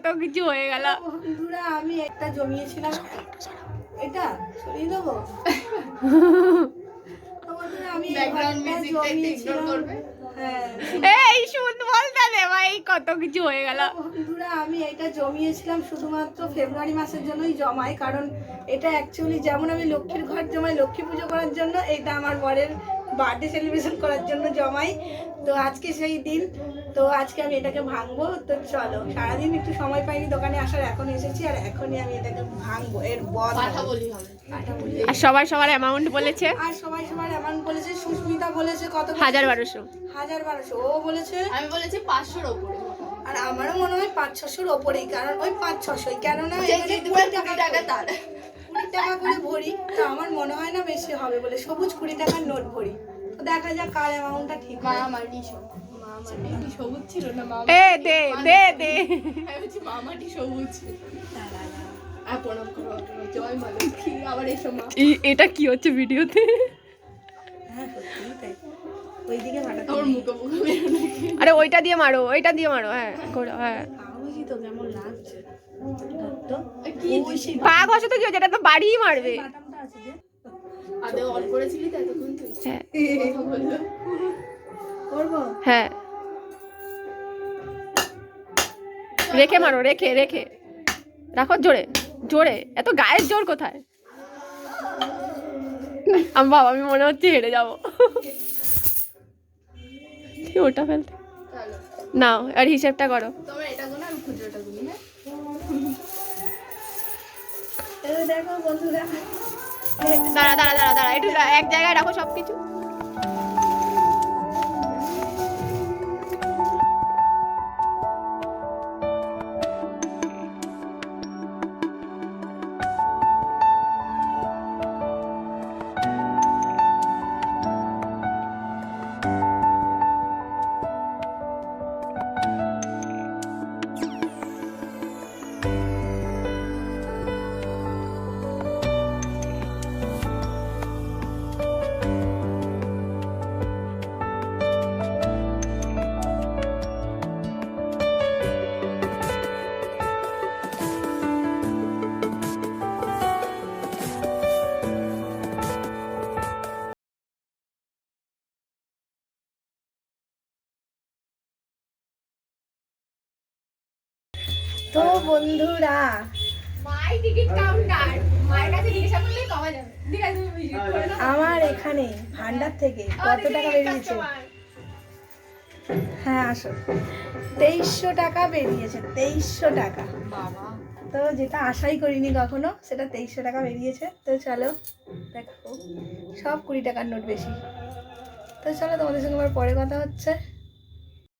কত কিছু হয়ে গেল। বন্ধুরা আমি একটা জমিয়েছিলাম। এটা সরিয়ে দেবো? হ্যাঁ এই শুন বল তাহলে ভাই কত কিছু হয়ে গেল। বন্ধুরা আমি এটা জমিয়েছিলাম শুধুমাত্র ফেব্রুয়ারি মাসের জন্যই জমাই কারণ এটা অ্যাকচুয়ালি যেমন আমি লক্ষ্মীর ঘর জমাই লক্ষ্মী পুজো করার জন্য এটা আমার বরের বার্থডে সেলিব্রেশন করার জন্য জমাই। তো আজকে সেই দিন। তো আজকে আমি এটাকে ভাঙবো। তো চলো সারাদিন একটু সময় পাইনি দোকানে আসার এখন এসেছি আর এখনই আমি এটাকে ভাঙবো। এর বদ। আর সবাই সবার অ্যামাউন্ট বলেছে? আর সবাই সবার অ্যামাউন্ট বলেছে। সুস্মিতা বলেছে কত হাজার বারোশো। হাজার বারোশো। ও বলেছে? আমি বলেছি পাঁচশোর ওপরে। আর আমারও মনে হয় পাঁচ ছশোর ওপরেই কারণ ওই পাঁচ ছশোই। কেননা টাকা তার। টাকা করে ভরি তো আমার মনে হয় না বেশি হবে বলে সবুজ কুড়ি টাকার নোট ভরি। তো দেখা যাক কার অ্যামাউন্টটা ঠিক মা হয় মাটি মা মাটি সবুজ ছিল না? মা এ দে দে দে। আমি বলছি মা সবুজ। আর প্রণাম করো জয় মা লক্ষ্মী আবার এসো মা। ই- এটা কি হচ্ছে ভিডিওতে? হ্যাঁ? আরে ওইটা দিয়ে মারো ওইটা দিয়ে মারো হ্যাঁ করো, হ্যাঁ। তো কেমন লাগছে। পা ঘষে তো কি হচ্ছে এটা তো বাড়িই মারবে। হ্যাঁ। হ্যাঁ। রেখে মারো রেখে রেখে। রাখো জোরে জোরে। এত গায়ের জোর কোথায়? আমি বাবা আমি মনে হচ্ছে হেরে যাব। ওটা ফেলতে। নাও আর হিসেবটা করো। তোমরা এটা খুচরোটা দেখো বন্ধুরা। দাঁড়া দাঁড়া দাঁড়া দাঁড়া একটু এক জায়গায় রাখো সব কিছু করে নাও। আমার এখানে ভান্ডার থেকে কত টাকা বেরিয়েছে? হ্যাঁ আসো। তেইশশো টাকা বেরিয়েছে তেইশশো টাকা। বাবা। তো যেটা আশাই করিনি কখনো সেটা তেইশশো টাকা বেরিয়েছে। তো চলো দেখো সব কুড়ি টাকার নোট বেশি। তো চলো তোমাদের সঙ্গে আবার পরে কথা হচ্ছে।